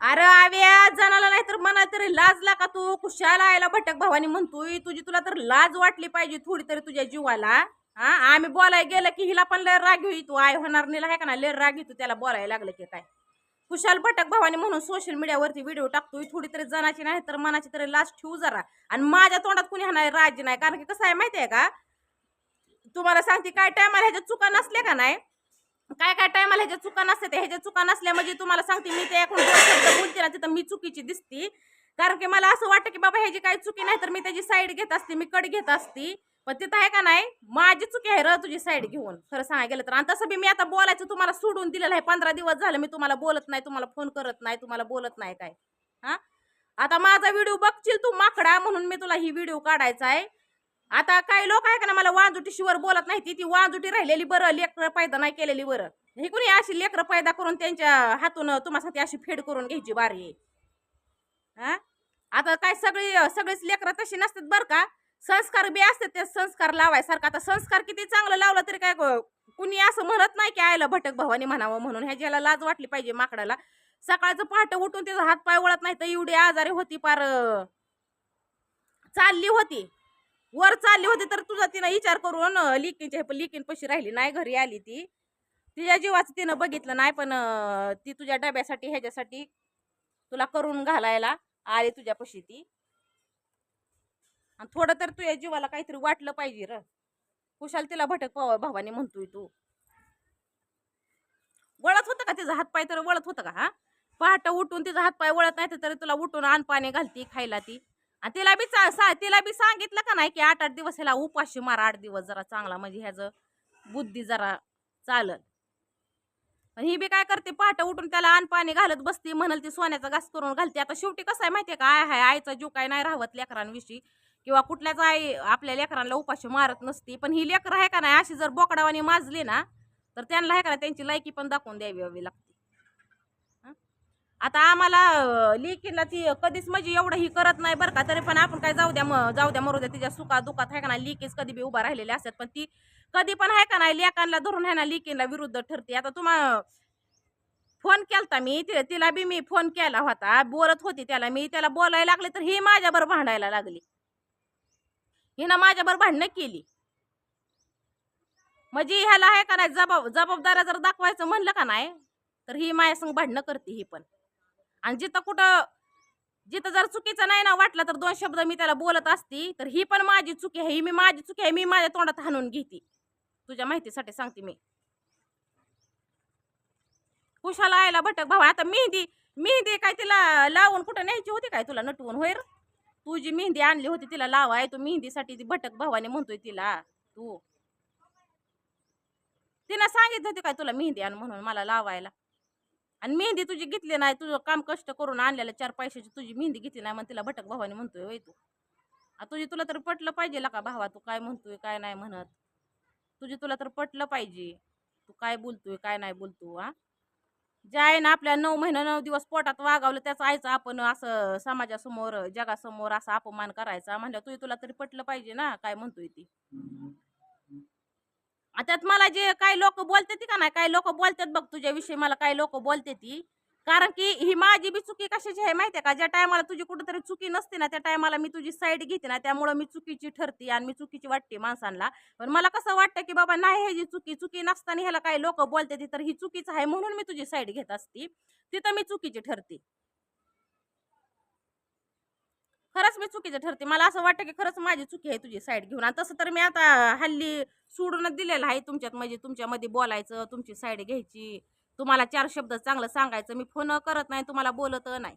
अरे आव्या जणाला नाही तर मना तरी लाजला का तू. कुशाला आयला भटक भावानी म्हणतोय. तुझी तुला तर लाज वाटली पाहिजे थोडी तरी तुझ्या जीवाला. हा आम्ही बोलायला गेलं की हिला पण लय राग येऊ तू आय होणार नाही आहे का ना लय राग येतो त्याला बोलायला लागलं की काय? कुशाल भटक भावानी म्हणून सोशल मीडियावरती व्हिडिओ टाकतोय. थोडी तरी जणाची नाही तर मनाची तरी लाज ठेवू जरा. आणि माझ्या तोंडात कुणी हा नाही नाही. कारण की कसं आहे माहिती आहे का? तुम्हाला सांगते काय टायमाला ह्याच्या चुका नसल्या का नाही? काय काय टायमाला ह्याच्या चुका नसते त्या ह्याच्या चुका नसल्या म्हणजे तुम्हाला सांगते मी ते एकूण दोन शब्द बोलते ना तिथं मी चुकीची दिसती. कारण की मला असं वाटतं की बाबा ह्याची काही चुकी नाही तर मी त्याची साईड घेत असते मी कड घेत असती. पण तिथं आहे का नाही माझी चुकी आहे र तुझी साईड घेऊन. खरं सांगायला गेलं तर. आणि तसं बी मी आता बोलायचं तुम्हाला सोडून दिलेलं आहे. पंधरा दिवस झालं मी तुम्हाला बोलत नाही तुम्हाला फोन करत नाही तुम्हाला बोलत नाही काय. हा? आता माझा व्हिडिओ बघशील तू माकडा म्हणून मी तुला ही व्हिडिओ काढायचा आहे. आता काही लोक आहे का ना मला वाजुटीशीवर बोलत नाही ती ती वांजुटी राहिलेली बरं लेकरं पैदा नाही केलेली बरं. हे कोणी अशी लेकरं पैदा करून त्यांच्या हातून तुम्हासाठी अशी फेड करून घ्यायची बारी हा? आता काय सगळी सगळीच लेकरं तशी नसतात बरं का? संस्कार बी असतात ते संस्कार लावायसारखं. आता संस्कार किती चांगलं लावलं तरी काय कुणी असं म्हणत नाही की आयला भटक भवानी म्हणावं म्हणून. ह्या ज्याला लाज वाटली पाहिजे माकडाला. सकाळचं पहाटं उठून तिचा हात पाय वळत नाही तर एवढी आजारी होती पार चालली होती. वर चालली होती तर तुझा तिनं विचार करून लिकीच्या लिकीन पशी राहिली नाही घरी आली ती. तिच्या जीवाचं तिनं बघितलं नाही पण ती तुझ्या डब्यासाठी ह्याच्यासाठी तुला करून घालायला आली तुझ्या पशी ती. आणि थोडं तर तुझ्या जीवाला काहीतरी वाटलं पाहिजे र. कुशाल तिला भटक पाव भावाने म्हणतोय तू. वळत होतं का तिचा हातपाय तर वळत होतं का हा? पहाटं उठून तिचा हातपाय वळत नाही तर तुला उठून आण पाणी घालती खायला ती. तिला बी तिला बी सांगितलं का नाही की आठ आठ दिवस ह्याला उपाशी मारा आठ दिवस जरा चांगला म्हणजे ह्याचं बुद्धी जरा चालत पण ही बी काय करते पहाटे उठून त्याला अन्न पाणी घालत बसते म्हणाल ती सोन्याचा घास करून घालते. आता शेवटी कसं आहे माहितीये का? आय हाय आईचा जीव काय नाही राहत लेकरांविषयी. किंवा कुठल्याच आई आपल्या लेकरांना उपाशी मारत नसती. पण ही लेकरं आहे का नाही अशी जर बोकडावानी माजली ना तर त्यांना आहे का त्यांची लायकी पण दाखवून द्यावी लागते. आता आम्हाला लेकीला ती कधीच म्हणजे एवढं ही करत नाही बरं का तरी पण आपण काय जाऊ द्या मग जाऊ द्या मरू द्या तिच्या सुखा दुखात आहे का नाही लिकीच कधी बी उभा राहिलेली असतात. पण ती कधी पण आहे का नाही लेकांना धरून आहे ना लिकीला विरुद्ध ठरते. आता तुम्हाला फोन केलता मी ति- तिला बी मी फोन केला होता बोलत होती त्याला मी त्याला बोलायला लागले तर ही माझ्याबरोबर भांडायला लागली. हिनं माझ्याबरोबर भांडणं केली. म्हणजे ह्याला आहे का नाही जबाब जबाबदाऱ्या जर दाखवायचं म्हणलं का नाही तर ही माझ्या संग भांडणं करते ही पण. आणि जिथं कुठं जिथं जर चुकीचं नाही ना वाटलं तर दोन शब्द मी त्याला बोलत असती तर ही पण माझी चुकी आहे ही मी माझी चुकी आहे मी माझ्या तोंडात हाणून घेते. तुझ्या माहितीसाठी सांगते मी. कुशाला आयला भटक भावा आता मेहंदी मेहंदी काय तिला लावून कुठं न्यायची होती काय तुला नटवून होय तुझी तू जी मेहंदी आणली होती तिला लावाय तू मेहंदीसाठी ती भटक भावाने म्हणतोय तिला तू. तिनं सांगितलं होती काय तुला मेहंदी आण म्हणून मला लावायला. आणि मेहंदी तुझी घेतली नाही तुझं काम कष्ट करून आणलेलं चार पैशाची तुझी मेहंदी घेतली नाही मग तिला भटक भावाने म्हणतोय वय तू. तुझी तुला तर पटलं पाहिजे का भावा तू काय म्हणतोय काय नाही म्हणत. तुझी तुला तर पटलं पाहिजे. तू काय बोलतोय काय नाही बोलतो हा ज्या आहे ना आपल्या नऊ महिना नऊ दिवस पोटात वागावलं त्याचं आईचं आपण असं समाजासमोर जगासमोर असा अपमान करायचा म्हणलं तुझी तुला तरी पटलं पाहिजे ना काय म्हणतोय ती. त्यात मला जे काही लोक बोलते ती का नाही काही लोक बोलतात बघ तुझ्याविषयी मला काही लोक बोलते ती कारण की ही माझी बी चुकी कशाची आहे माहिती आहे का? ज्या टायमाला तुझी कुठेतरी चुकी नसते ना त्या टायमाला मी तुझी साईड घेते ना त्यामुळं मी चुकीची ठरते आणि मी चुकीची वाटते माणसांना पण मला कसं वाटतं की बाबा नाही हे जी चुकी चुकी नसताना ह्याला काही लोक बोलते ती तर ही चुकीचं आहे म्हणून मी तुझी साईड घेत असते. तिथं मी चुकीची ठरते. खरंच मी चुकीचं ठरते. मला असं वाटतं की खरंच माझी चुकी आहे तुझी साईड घेऊन. आणि तसं तर मी आता हल्ली सोडूनच दिलेलं आहे तुमच्यात. म्हणजे तुमच्यामध्ये बोलायचं तुमची साईड घ्यायची. तुम्हाला चार शब्द चांगलं सांगायचं. मी फोन करत नाही तुम्हाला बोलत नाही.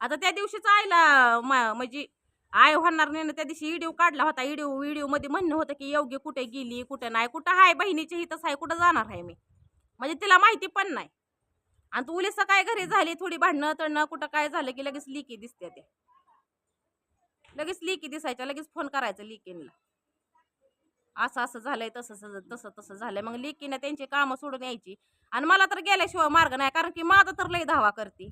आता त्या दिवशीच आईला म्हणजे आय होणार नाही ना त्या दिवशी व्हिडिओ काढला होता. व्हिडिओ व्हिडिओमध्ये म्हणणं होतं की योग्य कुठे गेली कुठे नाही कुठं आहे बहिणीच्या हितच आहे कुठं जाणार आहे मी? म्हणजे तिला माहिती पण नाही. आणि तू उलीस काय घरी झाली थोडी भांडणं तळणं कुठं काय झालं की लगेच लिकी दिसते ते. लगेच लिकी दिसायच्या लगेच फोन करायचं लिकीनला असं असं झालंय तसं तसं तसं झालंय. मग लिकीनं त्यांची कामं सोडून यायची. आणि मला तर गेल्याशिवाय मार्ग नाही कारण की माझा तर लई धावा करते.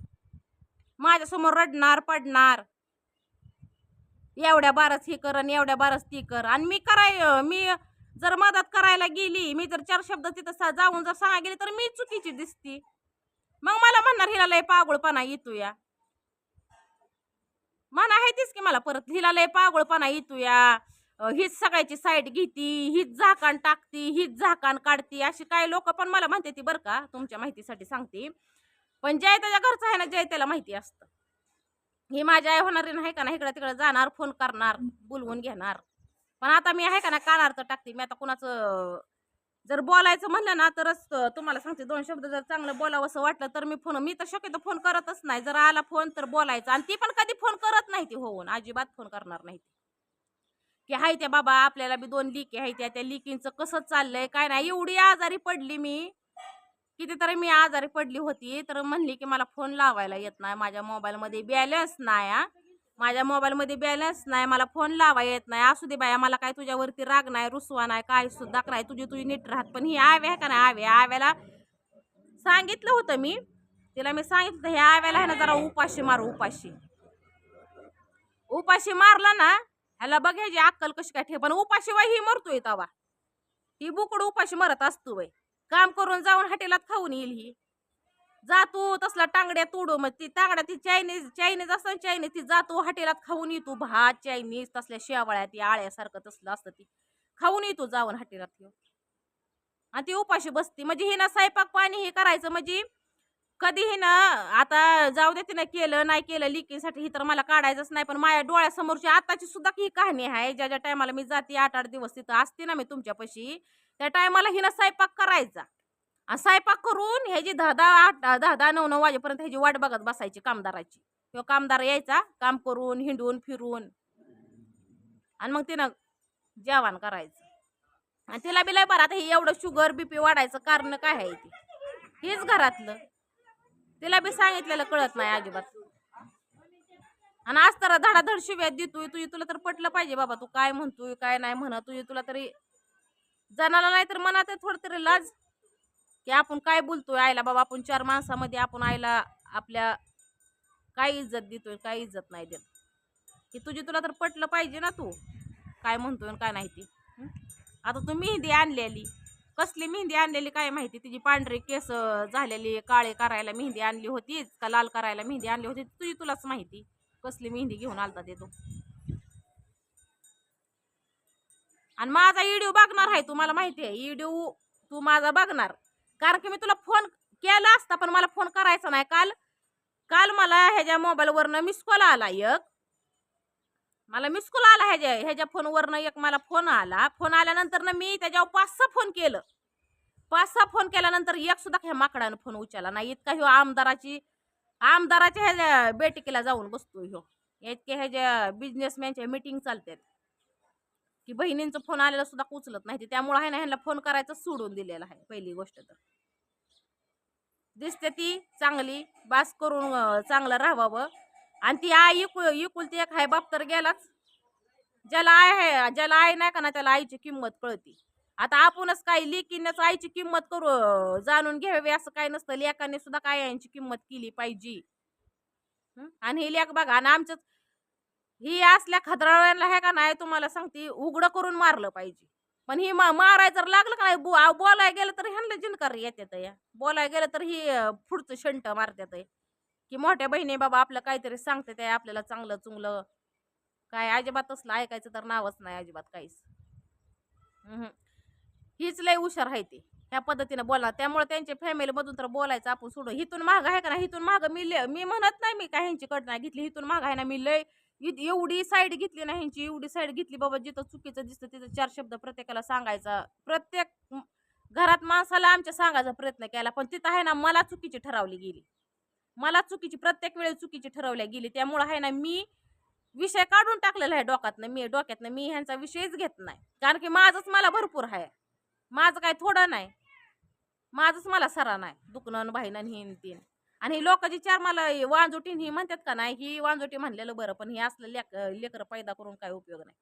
माझ्यासमोर रडणार पडणार. एवढ्या बारच ही कर आणि एवढ्या बारस ती कर. आणि मी कराय मी जर मदत करायला गेली मी जर चार शब्द तिथं जाऊन जर सांगा गेली तर मी चुकीची दिसती. मग मला म्हणणार हिला लय पागोळपणा येतो या म्हणा आहे तीच की मला परत हिला लय पागळपणा येतो या हीच सगळ्याची साईड घेती हीच झाकाण टाकती हीच झाकाण काढती अशी काही लोक पण मला म्हणते ती बरं का तुमच्या माहितीसाठी सांगते. पण जय त्याच्या घरचं आहे ना जय त्याला माहिती असतं. ही माझी आई होणारी नाही का ना इकडं तिकडं जाणार फोन करणार बोलवून घेणार. पण आता मी आहे का ना कानारचं टाकते मी आता कुणाचं जर बोलायचं म्हणलं ना तरच तुम्हाला सांगते दोन शब्द जर चांगलं बोलावं असं वाटलं तर मी फोन मी तर शक्यतो फोन करतच नाही. जर आला फोन तर बोलायचं. आणि ती पण कधी फोन करत नाही ती होऊन. अजिबात फोन करणार नाही की हाय त्या बाबा आपल्याला बी दोन लिकी आहे त्या त्या लिकींचं कसं चाललंय काय नाही. एवढी आजारी पडली मी कितीतरी मी आजारी पडली होती तर म्हणली की मला फोन लावायला येत नाही. माझ्या मोबाईलमध्ये बॅलन्स नाही हा. माझ्या मोबाईलमध्ये बॅलन्स नाही मला फोन लावा येत नाही. असू दे बाया मला काय तुझ्यावरती राग नाही रुसवा नाही काय सुद्धा नाही. तुझी तुझी नीट राहत. पण ही आव्या आहे का नाही? आव्या आव्याला सांगितलं होतं मी. तिला मी सांगितलं हे आव्याला आहे ना जरा उपाशी मारू उपाशी. उपाशी मारला ना ह्याला बघायची अक्कल कशी काय ठेव. पण उपाशी वय ही मरतोय तवा. ही बुकड उपाशी मरत असतो वय. काम करून जाऊन हॉटेलात खाऊन येईल ही. जातो तसला टांगड्या तोडू मग ती टांगड्या ती चायनीज चायनीज असतं चायनीज ती जातो हॉटेलात खाऊन येतो भात चायनीज तसल्या शेवाळ्या ती आळ्यासारखं तसलं असतं ती. खाऊन येतो जाऊन हॉटेलात येऊ आणि ती उपाशी बसती. म्हणजे हिनं स्वयंपाक पाणी हे करायचं म्हणजे कधीही ना आता जाऊ दे तिनं केलं नाही केलं लिकीसाठी ही तर मला काढायचंच नाही पण माझ्या डोळ्यासमोरची आताची सुद्धा ही कहाणी आहे. ज्या ज्या टायमाला मी जाते आठ आठ दिवस तिथं असते ना मी तुमच्यापाशी त्या टायमाला हिनं स्वयंपाक करायचा. आणि स्वयंपाक करून ह्याची दहा दहा आठ दहा दहा नऊ नऊ वाजेपर्यंत ह्याची वाट बघत बसायची कामदाराची. किंवा कामदार यायचा काम करून हिंडून फिरून. आणि मग तिनं जेवण करायचं. आणि तिला बी लय बरं आता हे एवढं शुगर बीपी वाढायचं कारण काय आहे ते? हेच घरातलं. तिला बी सांगितलेलं कळत नाही अजिबात. आणि आज तर धडाधड शिव्यात देतोय तुझी तुला तर पटलं पाहिजे बाबा तू काय म्हणतोय काय नाही म्हणत तुझी तुला तरी जनाला नाही तर मनात थोडं तरी लाज. की आपण काय बोलतोय आईला? बाबा आपण चार माणसामध्ये आपण आईला आपल्या काय इज्जत देतोय काय इज्जत नाही देत? की तुझी तुला तर पटलं पाहिजे ना तू. काय म्हणतोय आणि काय नाही ती. आता तू मेहंदी आणलेली. कसली मेहंदी आणलेली काय माहिती? तिची पांढरी केस झालेली काळे करायला मेहंदी आणली होती का लाल करायला मेहंदी आणली होती तुझी तुलाच माहिती. कसली मेहंदी घेऊन आलता ते तू. आणि माझा व्हिडिओ बघणार आहे तुम्हाला माहिती आहे. व्हिडिओ तू माझा बघणार. कारण की मी तुला फोन केला असता पण मला फोन करायचा नाही. काल काल मला ह्याच्या मोबाईलवरनं मिस कॉल आला एक. मला मिस कॉल आला ह्याच्या ह्याच्या फोनवरनं एक मला फोन आला. फोन आल्यानंतर ना मी त्याच्यावर पाच सहा फोन केलं. पाच सहा फोन केल्यानंतर एक सुद्धा ह्या माकडानं फोन उचलला नाही. इतका ह्यो आमदाराची आमदाराच्या ह्याच्या बैठकीला जाऊन बसतो ह्यो. इतके ह्याच्या बिझनेसमॅनच्या मिटिंग चालतात की बहिणींचा फोन आलेला सुद्धा उचलत नाही त्यामुळे आहे ना ह्यांना फोन करायचं सोडून दिलेला आहे पहिली गोष्ट तर. दिसते ती चांगली बास करून चांगलं राहावं. आणि ती आई इकुल इकुलती एक आहे बाप तर गेलाच. ज्याला आय आहे ज्याला आई नाही का ना त्याला आईची किंमत कळती. आता आपणच काही लेकीनच आईची किंमत करू जाणून घ्यावी असं काय नसतं. लेखाने सुद्धा काय आईची किंमत केली पाहिजे. आणि हे लेख बघा आणि आमच्याच ही असल्या खतराळ्यांना आहे का नाही तुम्हाला सांगते उघडं करून मारलं पाहिजे. पण ही मा- जर लागलं का नाही बो- बोलाय गेलं तर ह्यांना जिनकार येतात या. बोलाय गेलं तर ही पुढचं शंट मारतात की मोठ्या बहिणी बाबा आपलं काहीतरी सांगते ते आपल्याला चांगलं चुंगलं. काय अजिबात असलं ऐकायचं तर नावच नाही अजिबात काहीच. हम्म. हीच लय हुशार आहे ती. ह्या पद्धतीनं बोला त्यामुळे त्यांच्या फॅमिलीमधून तर बोलायचं आपण सोडू हिथून माग आहे का ना हिथून माग मी लय मी म्हणत नाही मी काय ह्यांची कट नाही घेतली. हिथून माग आहे ना मी लय एवढी साईड घेतली ना ह्यांची एवढी साईड घेतली बाबा जिथं चुकीचं दिसतं तिथं चार शब्द प्रत्येकाला सांगायचा. प्रत्येक घरात माणसाला आमच्या सांगायचा प्रयत्न केला पण तिथं आहे ना मला चुकीची ठरवली गेली. मला चुकीची प्रत्येक वेळेस चुकीची ठरवल्या गेली. त्यामुळं आहे ना मी विषय काढून टाकलेला आहे डोक्यातनं मी डोक्यातनं मी ह्यांचा विषयच घेत नाही. कारण की माझंच मला भरपूर आहे. माझं काय थोडं नाही. माझंच मला सरा नाही दुखणं भाईनं हिन तीन आणि लोक लोकांची चार मला वांजोटीन ही म्हणतात का नाही ही वांजोटी म्हणलेलं बरं पण हे असलं लेक लेकरं पैदा करून काय उपयोग नाही.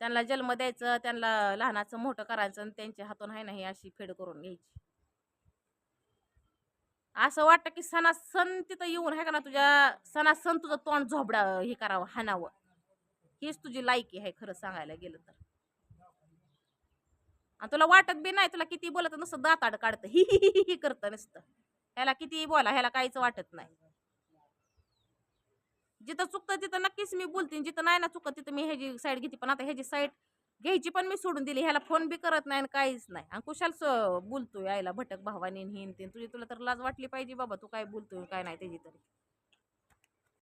त्यांना जन्म द्यायचं त्यांना लहानाचं मोठं करायचं आणि त्यांच्या हातून आहे ना ही अशी फेड करून घ्यायची. असं वाटतं की सणा सण तिथं येऊन आहे का ना तुझ्या सणा सण तुझं तोंड झोबडा हे करावं हाणावं. हीच तुझी लायकी आहे खरं सांगायला गेलं तर. आणि तुला वाटत बी नाही तुला किती बोलत नुसतं दाताड काढतं हि ही, ही, करतं नुसतं. ह्याला किती बोला ह्याला काहीच वाटत नाही. जिथं चुकतं तिथं नक्कीच मी बोलते जिथं नाही ना चुकत तिथं मी ह्याची साईड घेते पण आता ह्याची साईड घ्यायची पण मी सोडून दिली ह्याला फोन बी करत नाही आणि काहीच नाही. आणि कुशाल बोलतोय आईला भटक भावानी हिन तीन तुझी तुला तर लाज वाटली पाहिजे बाबा तू काय बोलतोय काय नाही त्याची तरी.